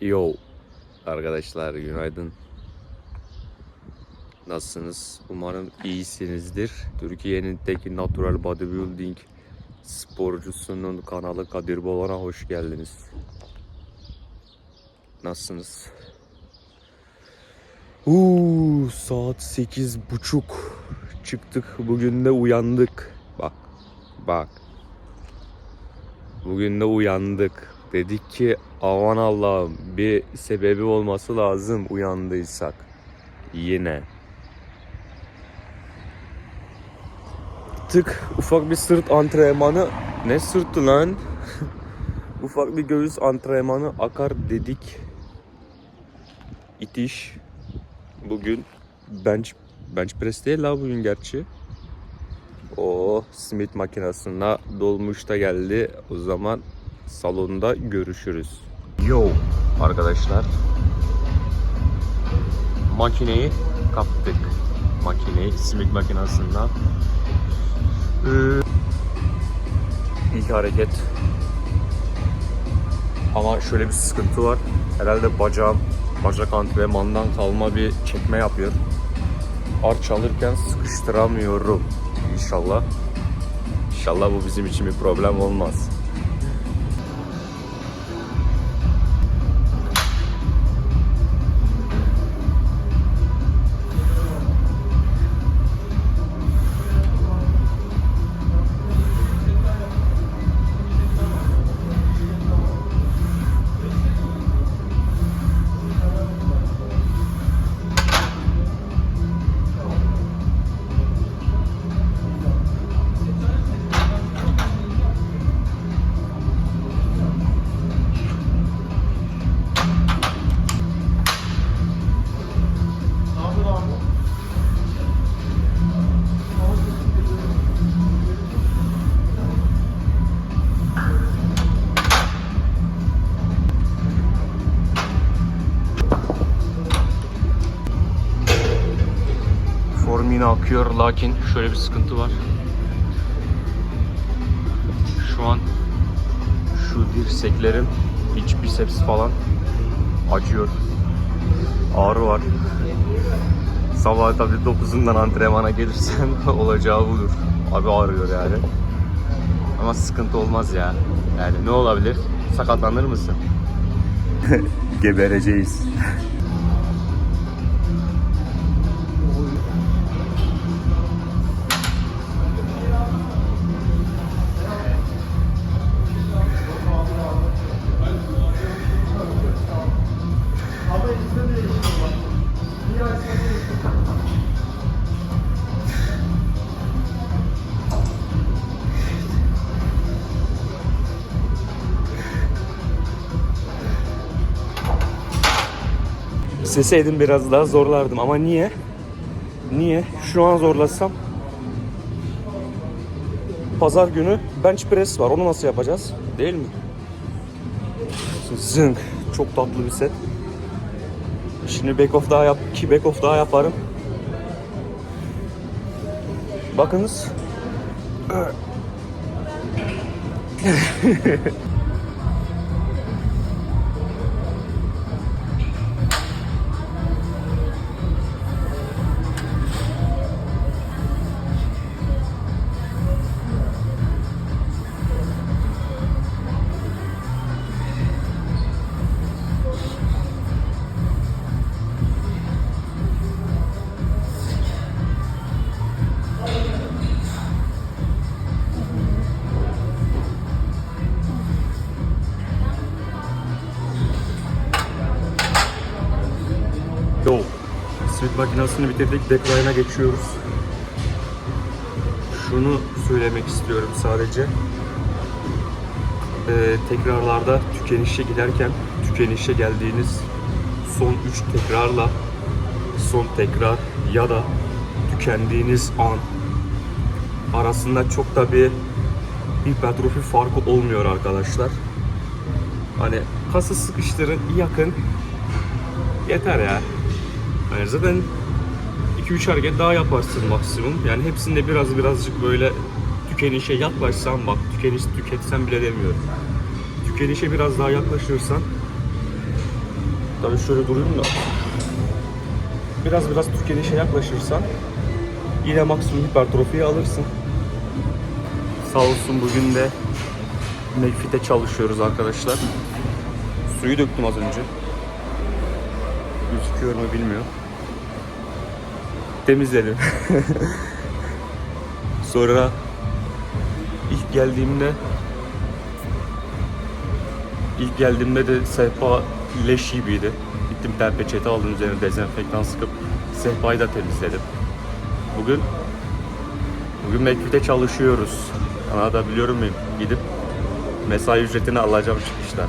Yo arkadaşlar günaydın. Nasılsınız? Umarım iyisinizdir. Türkiye'nin tek natural bodybuilding sporcusunun kanalı Kadir Bolan'a hoş geldiniz. Nasılsınız? Uuu saat sekiz buçuk çıktık. Bugün de uyandık. Bak bak. Bugün de uyandık. Dedik ki aman Allah'ım bir sebebi olması lazım uyandıysak. Yine. Tık ufak bir sırt antrenmanı. Ne sırtı lan? ufak bir göğüs antrenmanı akar dedik. İtiş. Bugün bench bench press değil la bugün gerçi. O Smith makinesine dolmuş da geldi. O zaman salonda görüşürüz. Yo arkadaşlar. Makineyi kaptık. Makineyi Smith makinesinden. Ee, ilk hareket. Ama şöyle bir sıkıntı var. Herhalde bacağım bacak antrenmandan kalma bir çekme yapıyor. Arç alırken sıkıştıramıyorum. İnşallah. İnşallah bu bizim için bir problem olmaz. Akıyor lakin şöyle bir sıkıntı var. Şu an şu dirseklerim iç biceps falan acıyor. Ağrı var. Sabah tabii 9'undan antrenmana gelirsen olacağı budur. Abi ağrıyor yani. Ama sıkıntı olmaz ya. Yani ne olabilir? Sakatlanır mısın? Gebereceğiz. İsteseydim biraz daha zorlardım ama niye? Niye? Şu an zorlasam Pazar günü bench press var. Onu nasıl yapacağız? Değil mi? Zınk. Çok tatlı bir set. Şimdi back off daha yap, iki back off daha yaparım. Bakınız. Makinesini bitirdik. Deckline'a geçiyoruz. Şunu söylemek istiyorum sadece. Ee, tekrarlarda tükenişe giderken tükenişe geldiğiniz son 3 tekrarla son tekrar ya da tükendiğiniz an arasında çok da bir hipertrofi farkı olmuyor arkadaşlar. Hani kası sıkıştırın yakın yeter ya. Yani zaten 2-3 hareket daha yaparsın maksimum. Yani hepsinde biraz birazcık böyle tükenişe yaklaşsan bak tükeniş tüketsen bile demiyorum. Tükenişe biraz daha yaklaşırsan Tabii şöyle durayım da. Biraz biraz tükenişe yaklaşırsan yine maksimum hipertrofiyi alırsın. Sağ olsun bugün de Mekfit'e çalışıyoruz arkadaşlar. Suyu döktüm az önce. Gözüküyor mu bilmiyorum. Temizledim. Sonra ilk geldiğimde ilk geldiğimde de sehpa leş gibiydi. Gittim tel peçete aldım üzerine dezenfektan sıkıp sehpayı da temizledim. Bugün bugün Mekfit'e çalışıyoruz. Anlatabiliyor muyum? Gidip mesai ücretini alacağım çıkışta.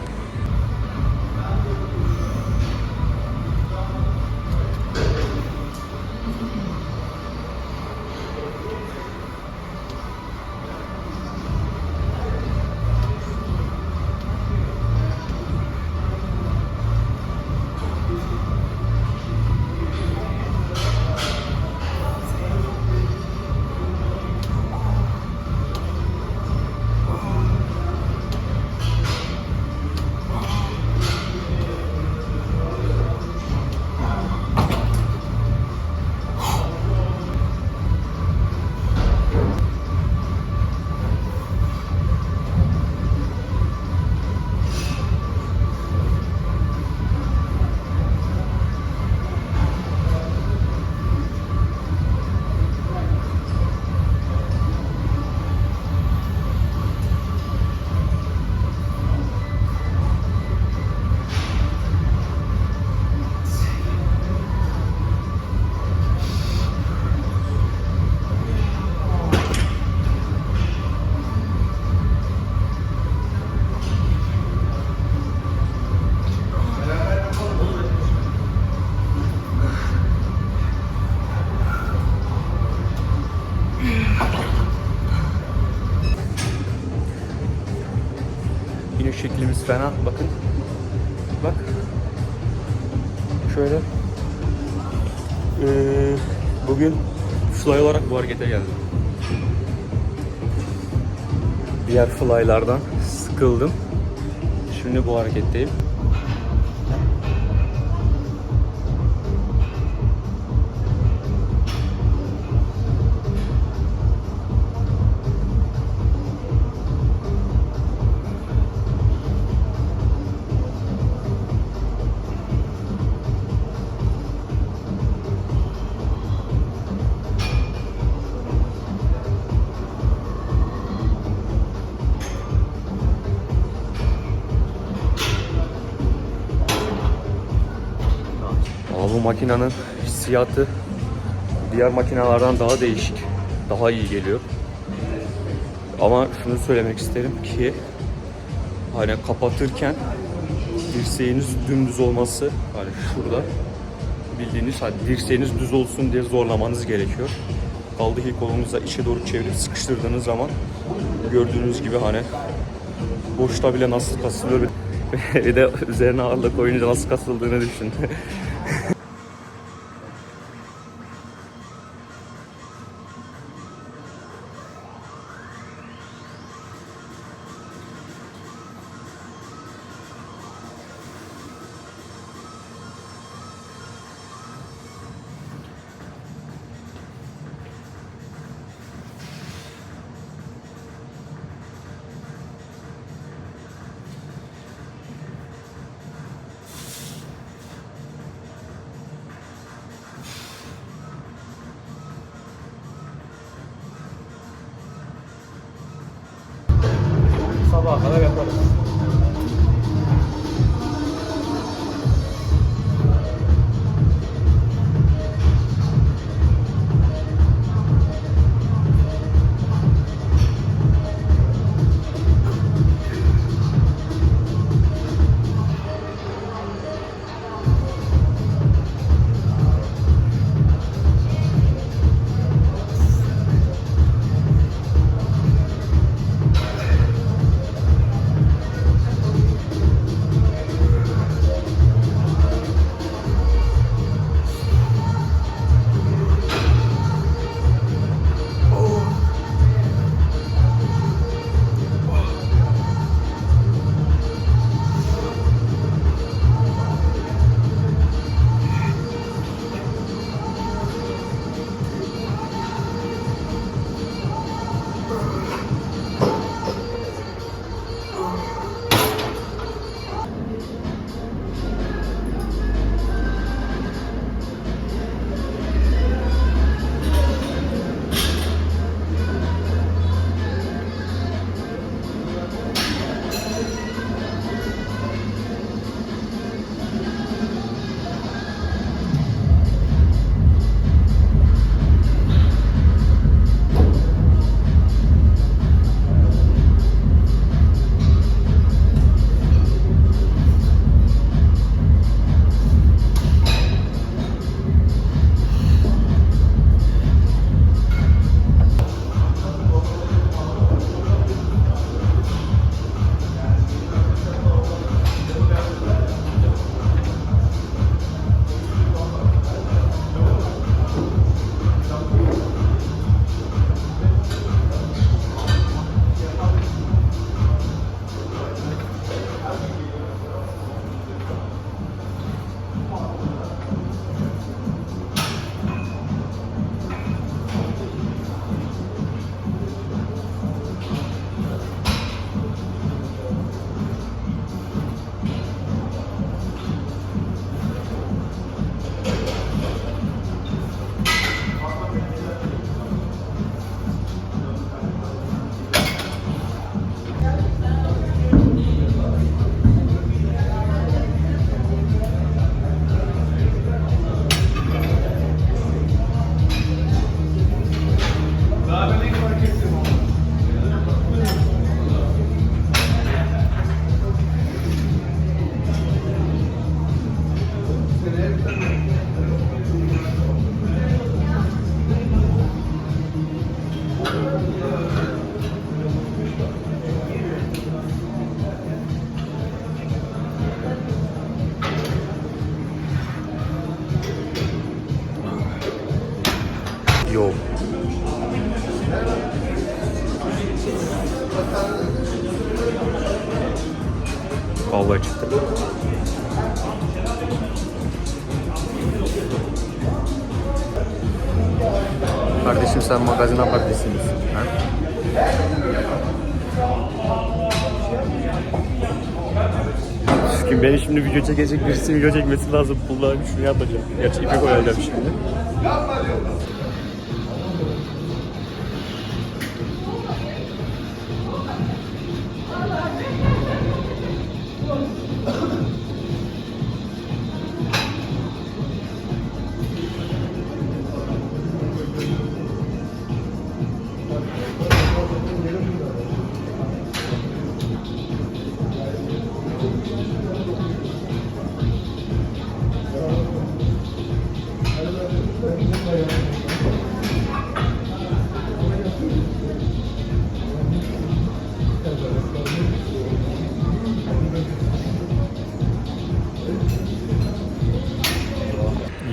Yine şeklimiz fena. Bakın. Bak. Şöyle. Ee, bugün fly olarak bu harekete geldim. Diğer flylardan sıkıldım. Şimdi bu hareketteyim. Bu makinenin hissiyatı diğer makinelerden daha değişik. Daha iyi geliyor. Ama şunu söylemek isterim ki hani kapatırken dirseğiniz dümdüz olması hani şurada bildiğiniz hani dirseğiniz düz olsun diye zorlamanız gerekiyor. Kaldı ki kolunuza içe doğru çevirip sıkıştırdığınız zaman gördüğünüz gibi hani boşta bile nasıl kasılıyor bir- de üzerine ağırlık koyunca nasıl kasıldığını düşün. বলো Çünkü beni şimdi video çekecek birisi video çekmesi lazım. Bunları şunu yapacağım. Gerçi ipe koyacağım şimdi.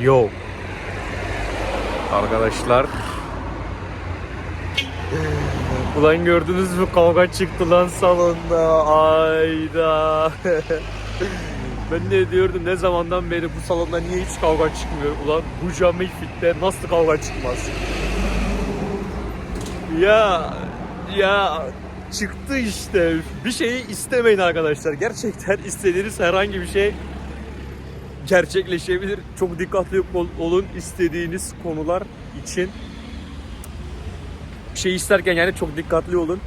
Yo. Arkadaşlar. Ulan gördünüz mü kavga çıktı lan salonda. Ayda. ben de diyordum ne zamandan beri bu salonda niye hiç kavga çıkmıyor? Ulan bu cami fitte nasıl kavga çıkmaz? Ya ya çıktı işte. Bir şeyi istemeyin arkadaşlar. Gerçekten istediğiniz herhangi bir şey gerçekleşebilir. Çok dikkatli ol- olun istediğiniz konular için. Bir şey isterken yani çok dikkatli olun.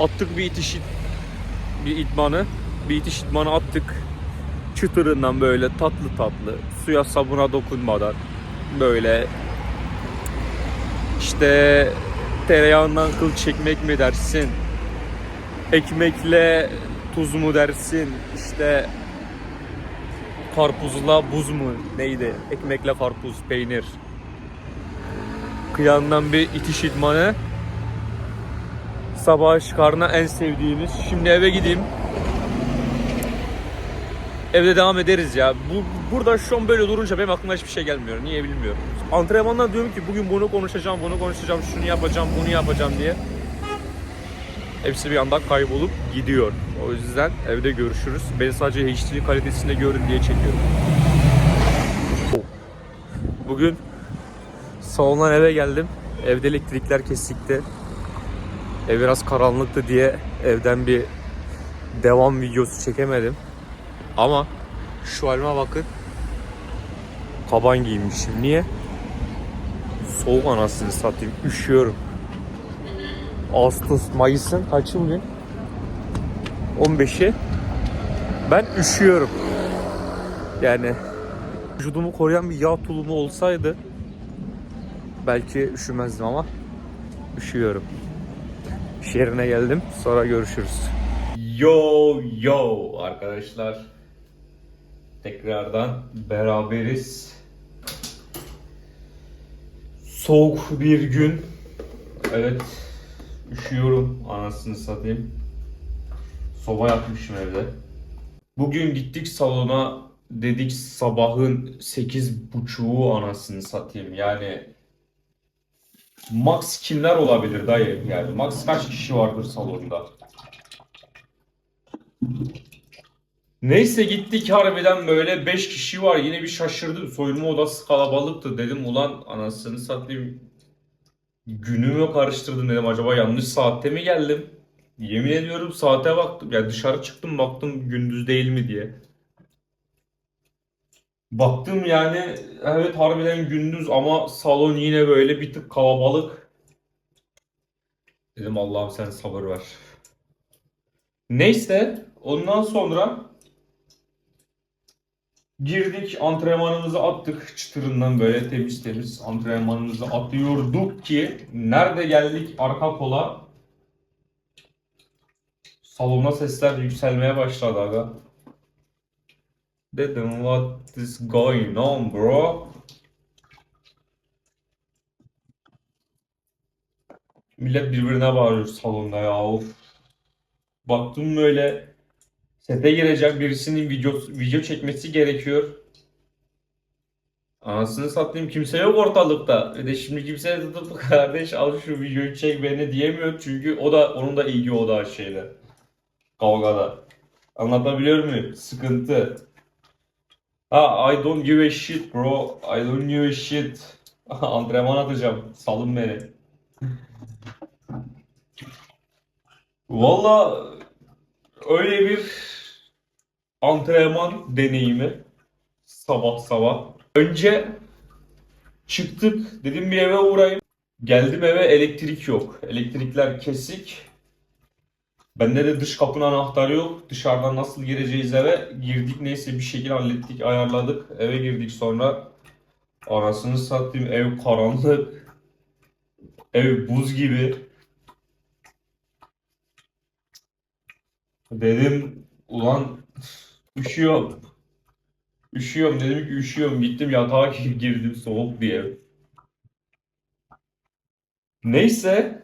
Attık bir itiş bir idmanı. Bir itiş idmanı attık. Çıtırından böyle tatlı tatlı. Suya sabuna dokunmadan. Böyle işte tereyağından kıl çekmek mi dersin? Ekmekle tuz mu dersin? İşte karpuzla buz mu neydi? Ekmekle karpuz, peynir. Kıyandan bir itiş idmanı. Sabah çıkarına en sevdiğimiz. Şimdi eve gideyim. Evde devam ederiz ya. Bu burada şu an böyle durunca benim aklıma hiçbir şey gelmiyor. Niye bilmiyorum. Antrenmandan diyorum ki bugün bunu konuşacağım, bunu konuşacağım, şunu yapacağım, bunu yapacağım diye. Hepsi bir anda kaybolup gidiyor. O yüzden evde görüşürüz. Ben sadece HD kalitesinde görün diye çekiyorum. Bugün salondan eve geldim. Evde elektrikler kesikti. Ev biraz karanlıktı diye evden bir devam videosu çekemedim. Ama şu halime bakın. Kaban giymişim. Niye? Soğuk anasını satayım. Üşüyorum. Ağustos, Mayıs'ın kaçı bugün? 15'i. Ben üşüyorum. Yani vücudumu koruyan bir yağ tulumu olsaydı belki üşümezdim ama üşüyorum. İş yerine geldim. Sonra görüşürüz. Yo yo arkadaşlar. Tekrardan beraberiz. Soğuk bir gün. Evet. Üşüyorum anasını satayım. Soba yapmışım evde. Bugün gittik salona dedik sabahın 8.30'u anasını satayım. Yani max kimler olabilir dayı yani max kaç kişi vardır salonda? Neyse gittik harbiden böyle 5 kişi var yine bir şaşırdım soyunma odası kalabalıktı dedim ulan anasını satayım günümü karıştırdım dedim acaba yanlış saatte mi geldim? Yemin ediyorum saate baktım ya dışarı çıktım baktım gündüz değil mi diye. Baktım yani evet harbiden gündüz ama salon yine böyle bir tık kalabalık. Dedim Allah'ım sen sabır ver. Neyse ondan sonra girdik antrenmanımızı attık çıtırından böyle temiz temiz antrenmanımızı atıyorduk ki nerede geldik arka kola salona sesler yükselmeye başladı aga. Dedim what is going on bro? Millet birbirine bağırıyor salonda ya of. Baktım böyle sete girecek birisinin video video çekmesi gerekiyor. Anasını satayım kimse yok ortalıkta. Bir de şimdi kimseye tutup kardeş al şu videoyu çek beni diyemiyor. Çünkü o da onun da ilgi odağı şeyle. Kavgada. Anlatabiliyor muyum? Sıkıntı. Ha I don't give a shit bro. I don't give a shit. Antrenman atacağım. Salın beni. Valla öyle bir antrenman deneyimi sabah sabah. Önce çıktık dedim bir eve uğrayayım. Geldim eve elektrik yok. Elektrikler kesik. Bende de dış kapının anahtarı yok. Dışarıdan nasıl gireceğiz eve? Girdik neyse bir şekilde hallettik, ayarladık. Eve girdik sonra. Anasını satayım ev karanlık. Ev buz gibi. Dedim ulan üşüyorum. Üşüyorum dedim ki üşüyorum. Gittim yatağa girdim soğuk diye. Neyse.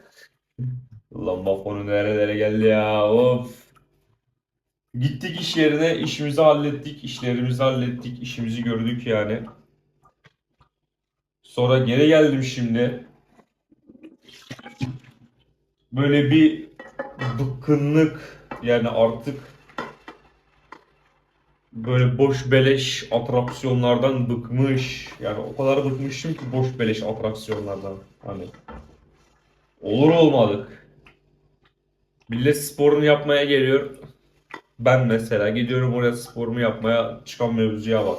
Ulan bak konu nerelere geldi ya of. Gittik iş yerine işimizi hallettik. işlerimizi hallettik. işimizi gördük yani. Sonra geri geldim şimdi. Böyle bir bıkkınlık yani artık böyle boş beleş atraksiyonlardan bıkmış. Yani o kadar bıkmışım ki boş beleş atraksiyonlardan. Hani olur olmadık. Millet sporunu yapmaya geliyor. Ben mesela gidiyorum oraya sporumu yapmaya çıkan mevzuya bak.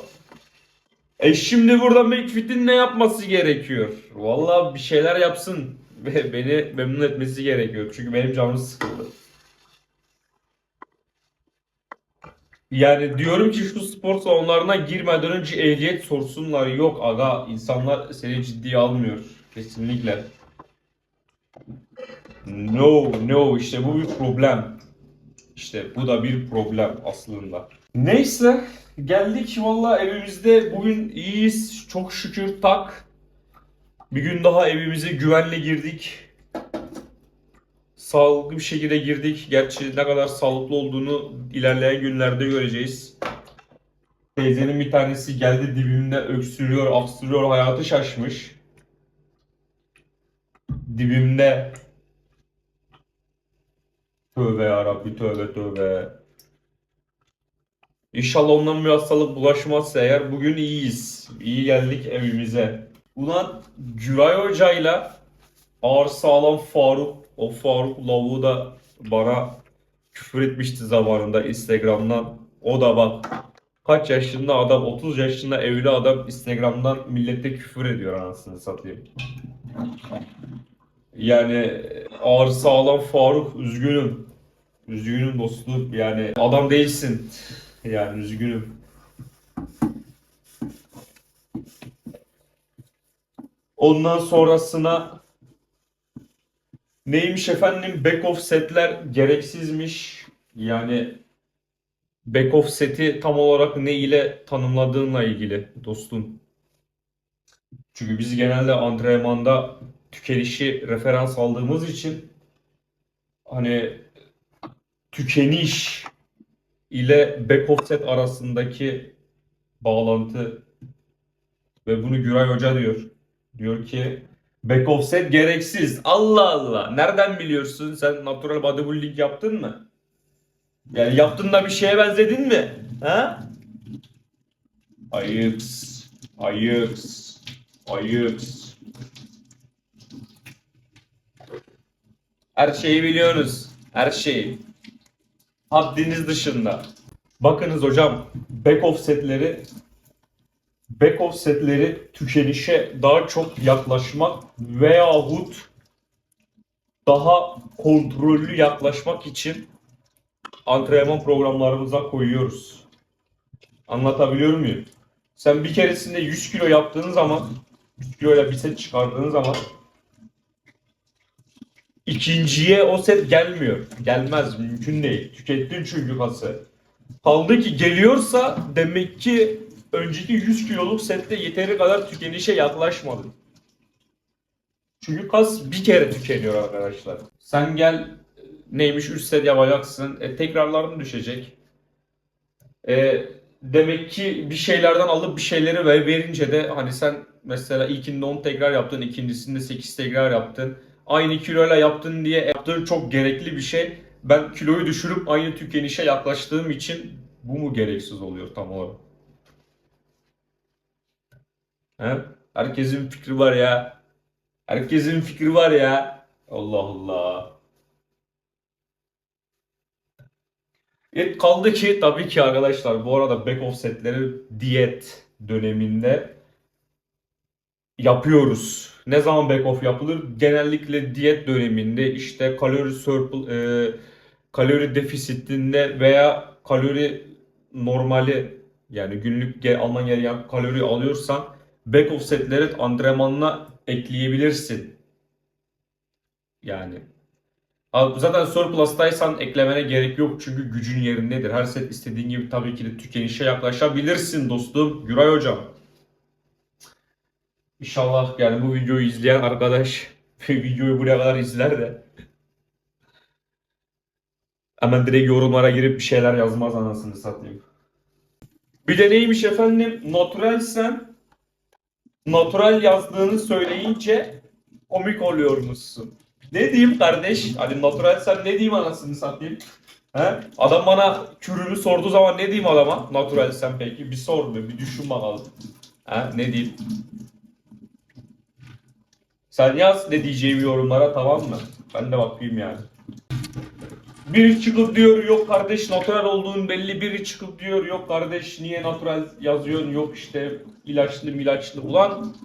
E şimdi burada McFit'in ne yapması gerekiyor? Vallahi bir şeyler yapsın ve beni memnun etmesi gerekiyor. Çünkü benim canım sıkıldı. Yani diyorum ki şu spor salonlarına girmeden önce ehliyet sorsunlar. Yok aga insanlar seni ciddiye almıyor. Kesinlikle. No, no işte bu bir problem. İşte bu da bir problem aslında. Neyse geldik valla evimizde bugün iyiyiz. Çok şükür tak. Bir gün daha evimize güvenle girdik. Sağlıklı bir şekilde girdik. Gerçi ne kadar sağlıklı olduğunu ilerleyen günlerde göreceğiz. Teyzenin bir tanesi geldi dibimde öksürüyor, aksırıyor, hayatı şaşmış. Dibimde. Tövbe yarabbi tövbe tövbe. İnşallah ondan bir hastalık bulaşmazsa eğer bugün iyiyiz. İyi geldik evimize. Ulan Güray Hoca'yla ağır sağlam Faruk, o Faruk lavuğu da bana küfür etmişti zamanında Instagram'dan. O da bak kaç yaşında adam, 30 yaşında evli adam Instagram'dan millete küfür ediyor anasını satayım. Yani ağır sağlam Faruk üzgünüm. Üzgünüm dostum. Yani adam değilsin. Yani üzgünüm. Ondan sonrasına neymiş efendim back off setler gereksizmiş. Yani back off seti tam olarak ne ile tanımladığınla ilgili dostum. Çünkü biz genelde antrenmanda tükenişi referans aldığımız için hani tükeniş ile back off set arasındaki bağlantı ve bunu Güray Hoca diyor. Diyor ki back off set gereksiz. Allah Allah. Nereden biliyorsun? Sen natural bodybuilding yaptın mı? Yani yaptın da bir şeye benzedin mi? Ha? Ayıps. Ayıps. Ayıps. Her şeyi biliyorsunuz. Her şeyi. Haddiniz dışında. Bakınız hocam back off setleri back off setleri tükenişe daha çok yaklaşmak veyahut daha kontrollü yaklaşmak için antrenman programlarımıza koyuyoruz. Anlatabiliyor muyum? Sen bir keresinde 100 kilo yaptığın zaman 100 kiloyla bir set çıkardığın zaman ikinciye o set gelmiyor. Gelmez. Mümkün değil. Tükettin çünkü kası. Kaldı ki geliyorsa demek ki önceki 100 kiloluk sette yeteri kadar tükenişe yaklaşmadın. Çünkü kas bir kere tükeniyor arkadaşlar. Sen gel neymiş 3 set yapacaksın. E, tekrarların düşecek. E, demek ki bir şeylerden alıp bir şeyleri ver, verince de hani sen mesela ilkinde 10 tekrar yaptın, ikincisinde 8 tekrar yaptın. Aynı kiloyla yaptın diye yaptığın çok gerekli bir şey. Ben kiloyu düşürüp aynı tükenişe yaklaştığım için bu mu gereksiz oluyor tam olarak? He? Herkesin fikri var ya. Herkesin fikri var ya. Allah Allah. Evet kaldı ki tabii ki arkadaşlar bu arada back offsetleri diyet döneminde yapıyoruz. Ne zaman back off yapılır? Genellikle diyet döneminde işte kalori surplus, e, kalori defisitinde veya kalori normali yani günlük alman gereken kalori alıyorsan back offsetleri antrenmanına ekleyebilirsin. Yani zaten surplus'taysan eklemene gerek yok çünkü gücün yerindedir. Her set istediğin gibi tabii ki de tükenişe yaklaşabilirsin dostum. Güray hocam. İnşallah yani bu videoyu izleyen arkadaş videoyu buraya kadar izler de hemen direkt yorumlara girip bir şeyler yazmaz anasını satayım. Bir de neymiş efendim? Naturalsen natural yazdığını söyleyince komik oluyormuşsun. Ne diyeyim kardeş? Hani natural sen ne diyeyim anasını satayım? He? Adam bana kürümü sorduğu zaman ne diyeyim adama? Natural sen peki? Bir sor bir, bir düşün bakalım. He? Ne diyeyim? Sen yaz ne diyeceğimi yorumlara tamam mı? Ben de bakayım yani. Biri çıkıp diyor yok kardeş natural olduğun belli. Biri çıkıp diyor yok kardeş niye natural yazıyorsun yok işte ilaçlı milaçlı. Ulan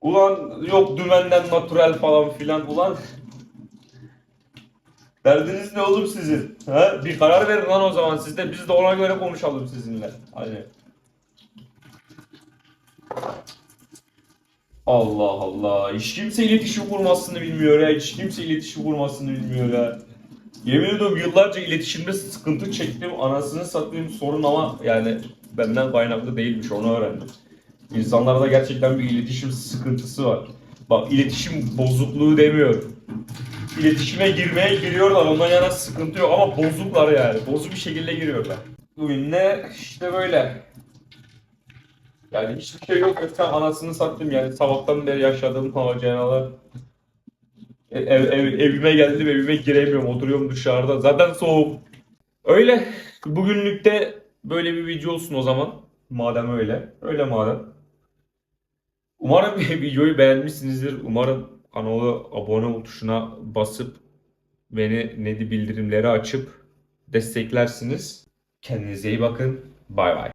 Ulan yok dümenden natural falan filan ulan. Derdiniz ne oğlum sizin? Ha? Bir karar verin lan o zaman siz de biz de ona göre konuşalım sizinle. Hani. Allah Allah. Hiç kimse iletişim kurmasını bilmiyor ya. Hiç kimse iletişim kurmasını bilmiyor ya. Yemin ediyorum yıllarca iletişimde sıkıntı çektim. Anasını satayım sorun ama yani benden kaynaklı değilmiş onu öğrendim. İnsanlarda gerçekten bir iletişim sıkıntısı var. Bak iletişim bozukluğu demiyorum. İletişime girmeye giriyorlar ondan yana sıkıntı yok ama bozuklar yani. Bozuk bir şekilde giriyorlar. Bugün ne işte böyle. Yani hiçbir şey yok. Öten anasını sattım yani. Sabahtan beri yaşadığım maceralar. E- Ev, ev- evime geldim evime giremiyorum. Oturuyorum dışarıda. Zaten soğuk. Öyle. Bugünlük de böyle bir video olsun o zaman. Madem öyle. Öyle madem. Umarım videoyu beğenmişsinizdir. Umarım kanala abone ol tuşuna basıp beni nedi bildirimleri açıp desteklersiniz. Kendinize iyi bakın. Bay bay.